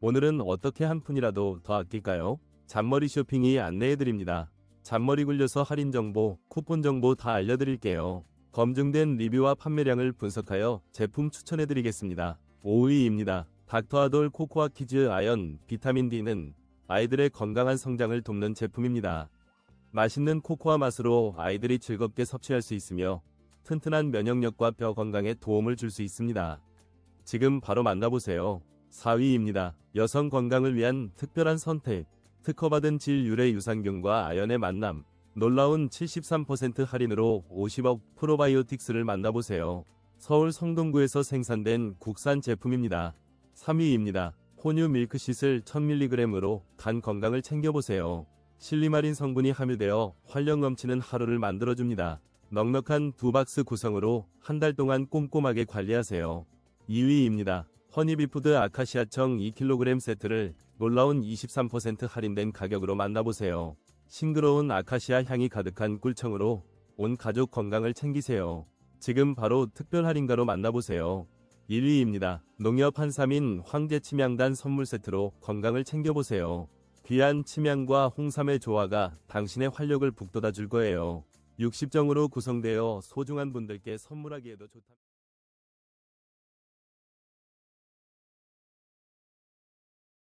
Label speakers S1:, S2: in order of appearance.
S1: 오늘은 어떻게 한 푼이라도 더 아낄까요? 잔머리 쇼핑이 안내해드립니다. 잔머리 굴려서 할인 정보, 쿠폰 정보 다 알려드릴게요. 검증된 리뷰와 판매량을 분석하여 제품 추천해드리겠습니다. 5위입니다. 닥터아돌 코코아 키즈 아연 비타민 D는 아이들의 건강한 성장을 돕는 제품입니다. 맛있는 코코아 맛으로 아이들이 즐겁게 섭취할 수 있으며 튼튼한 면역력과 뼈 건강에 도움을 줄 수 있습니다. 지금 바로 만나보세요. 4위입니다. 여성 건강을 위한 특별한 선택. 특허받은 질 유래 유산균과 아연의 만남. 놀라운 73% 할인으로 50억 프로바이오틱스를 만나보세요. 서울 성동구에서 생산된 국산 제품입니다. 3위입니다. 혼유 밀크시슬 1000mg으로 간 건강을 챙겨보세요. 실리마린 성분이 함유되어 활력 넘치는 하루를 만들어줍니다. 넉넉한 두 박스 구성으로 한 달 동안 꼼꼼하게 관리하세요. 2위입니다. 허니비푸드 아카시아청 2kg 세트를 놀라운 23% 할인된 가격으로 만나보세요. 싱그러운 아카시아 향이 가득한 꿀청으로 온 가족 건강을 챙기세요. 지금 바로 특별 할인가로 만나보세요. 1위입니다. 농협 한삼인 황제 침향단 선물 세트로 건강을 챙겨보세요. 귀한 침향과 홍삼의 조화가 당신의 활력을 북돋아 줄 거예요. 60정으로 구성되어 소중한 분들께 선물하기에도 좋다.